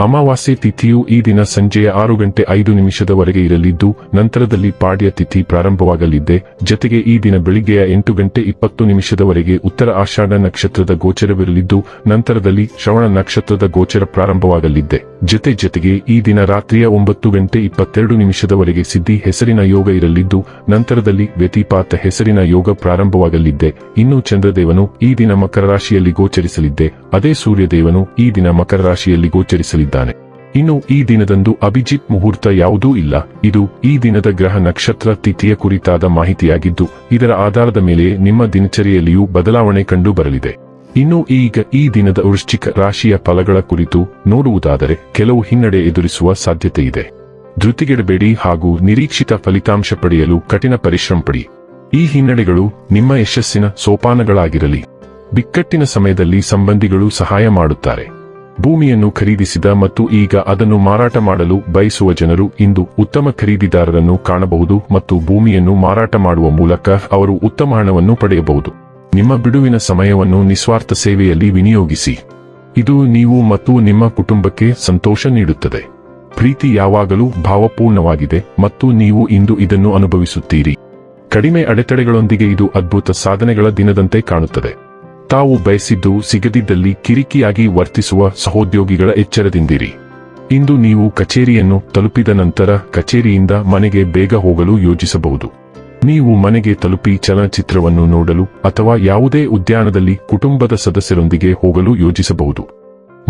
ಅಮಾವಾಸ್ಯೆ ತಿಥಿಯು ಈ ದಿನ ಸಂಜೆಯ ಆರು ಗಂಟೆ ಐದು ನಿಮಿಷದವರೆಗೆ ಇರಲಿದ್ದು, ನಂತರದಲ್ಲಿ ಪಾಡ್ಯ ತಿಥಿ ಪ್ರಾರಂಭವಾಗಲಿದ್ದೆ. ಜತೆಗೆ ಈ ದಿನ ಬೆಳಿಗ್ಗೆಯ ಎಂಟು ಗಂಟೆ ಇಪ್ಪತ್ತು ನಿಮಿಷದವರೆಗೆ ಉತ್ತರ ಆಷಾಢ ನಕ್ಷತ್ರದ ಗೋಚರವಿರಲಿದ್ದು, ನಂತರದಲ್ಲಿ ಶ್ರವಣ ನಕ್ಷತ್ರದ ಗೋಚರ ಪ್ರಾರಂಭವಾಗಲಿದ್ದೆ. ಜತೆ ಜತೆಗೆ ಈ ದಿನ ರಾತ್ರಿಯ ಒಂಬತ್ತು ಗಂಟೆ ಇಪ್ಪತ್ತೆರಡು ನಿಮಿಷದವರೆಗೆ ಸಿದ್ಧಿ ಹೆಸರಿನ ಯೋಗ ಇರಲಿದ್ದು, ನಂತರದಲ್ಲಿ ವ್ಯತಿಪಾತ ಹೆಸರಿನ ಯೋಗ ಪ್ರಾರಂಭವಾಗಲಿದ್ದೆ. ಇನ್ನು ಚಂದ್ರದೇವನು ಈ ದಿನ ಮಕರ ರಾಶಿಯಲ್ಲಿ ಗೋಚರಿಸಲಿದ್ದೆ. ಅದೇ ಸೂರ್ಯದೇವನು ಈ ದಿನ ಮಕರ ರಾಶಿಯಲ್ಲಿ ಇನ್ನು ಈ ದಿನದಂದು ಅಭಿಜಿತ್ ಮುಹೂರ್ತ ಯಾವುದೂ ಇಲ್ಲ. ಇದು ಈ ದಿನದ ಗ್ರಹ ನಕ್ಷತ್ರ ತಿಥಿಯ ಕುರಿತಾದ ಮಾಹಿತಿಯಾಗಿದ್ದು, ಇದರ ಆಧಾರದ ಮೇಲೆ ನಿಮ್ಮ ದಿನಚರಿಯಲ್ಲಿಯೂ ಬದಲಾವಣೆ ಕಂಡು ಬರಲಿದೆ. ಇನ್ನು ಈಗ ಈ ದಿನದ ವೃಶ್ಚಿಕ ರಾಶಿಯ ಫಲಗಳ ಕುರಿತು ನೋಡುವುದಾದರೆ ಕೆಲವು ಹಿನ್ನಡೆ ಎದುರಿಸುವ ಸಾಧ್ಯತೆ ಇದೆ. ಧೃತಿಗೆಡಬೇಡಿ ಹಾಗೂ ನಿರೀಕ್ಷಿತ ಫಲಿತಾಂಶ ಪಡೆಯಲು ಕಠಿಣ ಪರಿಶ್ರಮ ಪಡಿ. ಈ ಹಿನ್ನಡೆಗಳು ನಿಮ್ಮ ಯಶಸ್ಸಿನ ಸೋಪಾನಗಳಾಗಿರಲಿ. ಬಿಕ್ಕಟ್ಟಿನ ಸಮಯದಲ್ಲಿ ಸಂಬಂಧಿಗಳು ಸಹಾಯ ಮಾಡುತ್ತಾರೆ. ಭೂಮಿಯನ್ನು ಖರೀದಿಸಿದ ಮತ್ತು ಈಗ ಅದನ್ನು ಮಾರಾಟ ಮಾಡಲು ಬಯಸುವ ಜನರು ಇಂದು ಉತ್ತಮ ಖರೀದಿದಾರರನ್ನು ಕಾಣಬಹುದು ಮತ್ತು ಭೂಮಿಯನ್ನು ಮಾರಾಟ ಮಾಡುವ ಮೂಲಕ ಅವರು ಉತ್ತಮ ಹಣವನ್ನು ಪಡೆಯಬಹುದು. ನಿಮ್ಮ ಬಿಡುವಿನ ಸಮಯವನ್ನು ನಿಸ್ವಾರ್ಥ ಸೇವೆಯಲ್ಲಿ ವಿನಿಯೋಗಿಸಿ. ಇದು ನೀವು ಮತ್ತು ನಿಮ್ಮ ಕುಟುಂಬಕ್ಕೆ ಸಂತೋಷ ನೀಡುತ್ತದೆ. ಪ್ರೀತಿ ಯಾವಾಗಲೂ ಭಾವಪೂರ್ಣವಾಗಿದೆ ಮತ್ತು ನೀವು ಇಂದು ಇದನ್ನು ಅನುಭವಿಸುತ್ತೀರಿ. ಕಡಿಮೆ ಅಡೆತಡೆಗಳೊಂದಿಗೆ ಇದು ಅದ್ಭುತ ಸಾಧನೆಗಳ ದಿನದಂತೆ ಕಾಣುತ್ತದೆ. ತಾವು ಬಯಸಿದ್ದು ಸಿಗದಿದ್ದಲ್ಲಿ ಕಿರಿಕಿಯಾಗಿ ವರ್ತಿಸುವ ಸಹೋದ್ಯೋಗಿಗಳ ಎಚ್ಚರದಿಂದಿರಿ. ಇಂದು ನೀವು ಕಚೇರಿಯನ್ನು ತಲುಪಿದ ನಂತರ ಕಚೇರಿಯಿಂದ ಮನೆಗೆ ಬೇಗ ಹೋಗಲು ಯೋಜಿಸಬಹುದು. ನೀವು ಮನೆಗೆ ತಲುಪಿ ಚಲನಚಿತ್ರವನ್ನು ನೋಡಲು ಅಥವಾ ಯಾವುದೇ ಉದ್ಯಾನದಲ್ಲಿ ಕುಟುಂಬದ ಸದಸ್ಯರೊಂದಿಗೆ ಹೋಗಲು ಯೋಜಿಸಬಹುದು.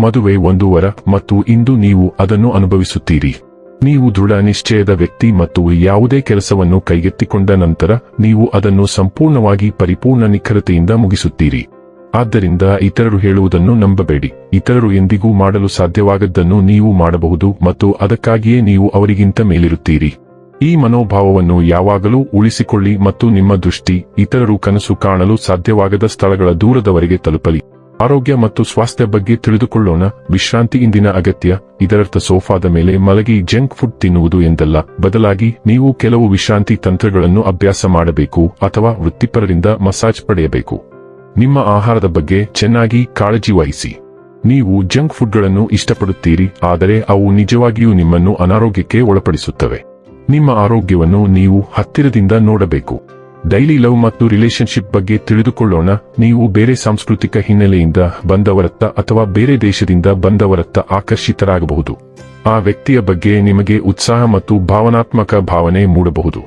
ಮದುವೆ ಒಂದು ವರ ಮತ್ತು ಇಂದು ನೀವು ಅದನ್ನು ಅನುಭವಿಸುತ್ತೀರಿ. ನೀವು ದೃಢ ನಿಶ್ಚಯದ ವ್ಯಕ್ತಿ ಮತ್ತು ಯಾವುದೇ ಕೆಲಸವನ್ನು ಕೈಗೆತ್ತಿಕೊಂಡ ನಂತರ ನೀವು ಅದನ್ನು ಸಂಪೂರ್ಣವಾಗಿ ಪರಿಪೂರ್ಣ ನಿಖರತೆಯಿಂದ ಮುಗಿಸುತ್ತೀರಿ. ಆದ್ದರಿಂದ ಇತರರು ಹೇಳುವುದನ್ನು ನಂಬಬೇಡಿ. ಇತರರು ಎಂದಿಗೂ ಮಾಡಲು ಸಾಧ್ಯವಾಗದ್ದನ್ನು ನೀವು ಮಾಡಬಹುದು ಮತ್ತು ಅದಕ್ಕಾಗಿಯೇ ನೀವು ಅವರಿಗಿಂತ ಮೇಲಿರುತ್ತೀರಿ. ಈ ಮನೋಭಾವವನ್ನು ಯಾವಾಗಲೂ ಉಳಿಸಿಕೊಳ್ಳಿ ಮತ್ತು ನಿಮ್ಮ ದೃಷ್ಟಿ ಇತರರು ಕನಸು ಕಾಣಲು ಸಾಧ್ಯವಾಗದ ಸ್ಥಳಗಳ ದೂರದವರೆಗೆ ತಲುಪಲಿ. ಆರೋಗ್ಯ ಮತ್ತು ಸ್ವಾಸ್ಥ್ಯ ಬಗ್ಗೆ ತಿಳಿದುಕೊಳ್ಳೋಣ. ವಿಶ್ರಾಂತಿ ಇಂದಿನ ಅಗತ್ಯ. ಇದರರ್ಥ ಸೋಫಾದ ಮೇಲೆ ಮಲಗಿ ಜಂಕ್ ಫುಡ್ ತಿನ್ನುವುದು ಎಂದಲ್ಲ. ಬದಲಾಗಿ ನೀವು ಕೆಲವು ವಿಶ್ರಾಂತಿ ತಂತ್ರಗಳನ್ನು ಅಭ್ಯಾಸ ಮಾಡಬೇಕು ಅಥವಾ ವೃತ್ತಿಪರರಿಂದ ಮಸಾಜ್ ಪಡೆಯಬೇಕು. ನಿಮ್ಮ ಆಹಾರದ ಬಗ್ಗೆ ಚೆನ್ನಾಗಿ ಕಾಳಜಿ ವಹಿಸಿ. ನೀವು ಜಂಕ್ ಫುಡ್ಗಳನ್ನು ಇಷ್ಟಪಡುತ್ತೀರಿ, ಆದರೆ ಅವು ನಿಜವಾಗಿಯೂ ನಿಮ್ಮನ್ನು ಅನಾರೋಗ್ಯಕ್ಕೆ ಒಳಪಡಿಸುತ್ತವೆ. ನಿಮ್ಮ ಆರೋಗ್ಯವನ್ನು ನೀವು ಹತ್ತಿರದಿಂದ ನೋಡಬೇಕು. ಡೈಲಿ ಲವ್ ಮತ್ತು ರಿಲೇಶನ್ಶಿಪ್ ಬಗ್ಗೆ ತಿಳಿದುಕೊಳ್ಳೋಣ. ನೀವು ಬೇರೆ ಸಾಂಸ್ಕೃತಿಕ ಹಿನ್ನೆಲೆಯಿಂದ ಬಂದವರತ್ತ ಅಥವಾ ಬೇರೆ ದೇಶದಿಂದ ಬಂದವರತ್ತ ಆಕರ್ಷಿತರಾಗಬಹುದು. ಆ ವ್ಯಕ್ತಿಯ ಬಗ್ಗೆ ನಿಮಗೆ ಉತ್ಸಾಹ ಮತ್ತು ಭಾವನಾತ್ಮಕ ಭಾವನೆ ಮೂಡಬಹುದು.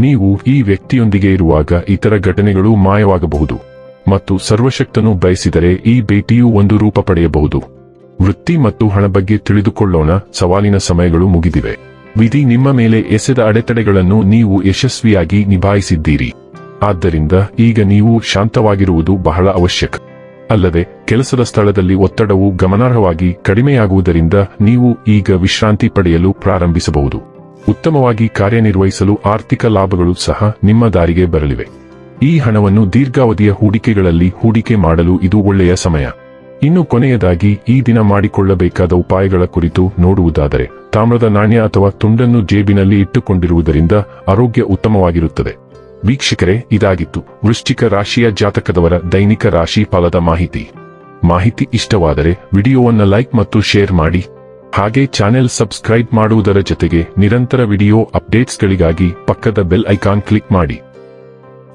ನೀವು ಈ ವ್ಯಕ್ತಿಯೊಂದಿಗೆ ಇರುವಾಗ ಇತರ ಘಟನೆಗಳು ಮಾಯವಾಗಬಹುದು. ಮತ್ತು ಸರ್ವಶಕ್ತನು ಬಯಸಿದರೆ ಈ ಭೇಟಿಯು ಒಂದು ರೂಪ ಪಡೆಯಬಹುದು. ವೃತ್ತಿ ಮತ್ತು ಹಣ ಬಗ್ಗೆ ತಿಳಿದುಕೊಳ್ಳೋಣ, ಸವಾಲಿನ ಸಮಯಗಳು ಮುಗಿದಿವೆ. ವಿಧಿ ನಿಮ್ಮ ಮೇಲೆ ಎಸೆದ ಅಡೆತಡೆಗಳನ್ನು ನೀವು ಯಶಸ್ವಿಯಾಗಿ ನಿಭಾಯಿಸಿದ್ದೀರಿ. ಆದ್ದರಿಂದ ಈಗ ನೀವು ಶಾಂತವಾಗಿರುವುದು ಬಹಳ ಅವಶ್ಯಕ. ಅಲ್ಲದೆ, ಕೆಲಸದ ಸ್ಥಳದಲ್ಲಿ ಒತ್ತಡವು ಗಮನಾರ್ಹವಾಗಿ ಕಡಿಮೆಯಾಗುವುದರಿಂದ ನೀವು ಈಗ ವಿಶ್ರಾಂತಿ ಪಡೆಯಲು ಪ್ರಾರಂಭಿಸಬಹುದು. ಉತ್ತಮವಾಗಿ ಕಾರ್ಯನಿರ್ವಹಿಸಲು ಆರ್ಥಿಕ ಲಾಭಗಳು ಸಹ ನಿಮ್ಮ ದಾರಿಗೆ ಬರಲಿವೆ. ಈ ಹಣವನ್ನು ದೀರ್ಘಾವಧಿಯ ಹೂಡಿಕೆಗಳಲ್ಲಿ ಹೂಡಿಕೆ ಮಾಡಲು ಇದು ಒಳ್ಳೆಯ ಸಮಯ. ಇನ್ನು ಕೊನೆಯದಾಗಿ ಈ ದಿನ ಮಾಡಿಕೊಳ್ಳಬೇಕಾದ ಉಪಾಯಗಳ ಕುರಿತು ನೋಡುವುದಾದರೆ, ತಾಮ್ರದ ನಾಣ್ಯ ಅಥವಾ ತುಂಡನ್ನು ಜೇಬಿನಲ್ಲಿ ಇಟ್ಟುಕೊಂಡಿರುವುದರಿಂದ ಆರೋಗ್ಯ ಉತ್ತಮವಾಗಿರುತ್ತದೆ. ವೀಕ್ಷಕರೇ, ಇದಾಗಿತ್ತು ವೃಶ್ಚಿಕ ರಾಶಿಯ ಜಾತಕದವರ ದೈನಿಕ ರಾಶಿ ಫಲದ ಮಾಹಿತಿ. ಮಾಹಿತಿ ಇಷ್ಟವಾದರೆ ವಿಡಿಯೋವನ್ನು ಲೈಕ್ ಮತ್ತು ಶೇರ್ ಮಾಡಿ. ಹಾಗೆ ಚಾನೆಲ್ ಸಬ್ಸ್ಕ್ರೈಬ್ ಮಾಡುವುದರ ಜೊತೆಗೆ ನಿರಂತರ ವಿಡಿಯೋ ಅಪ್ಡೇಟ್ಸ್ಗಳಿಗಾಗಿ ಪಕ್ಕದ ಬೆಲ್ ಐಕಾನ್ ಕ್ಲಿಕ್ ಮಾಡಿ.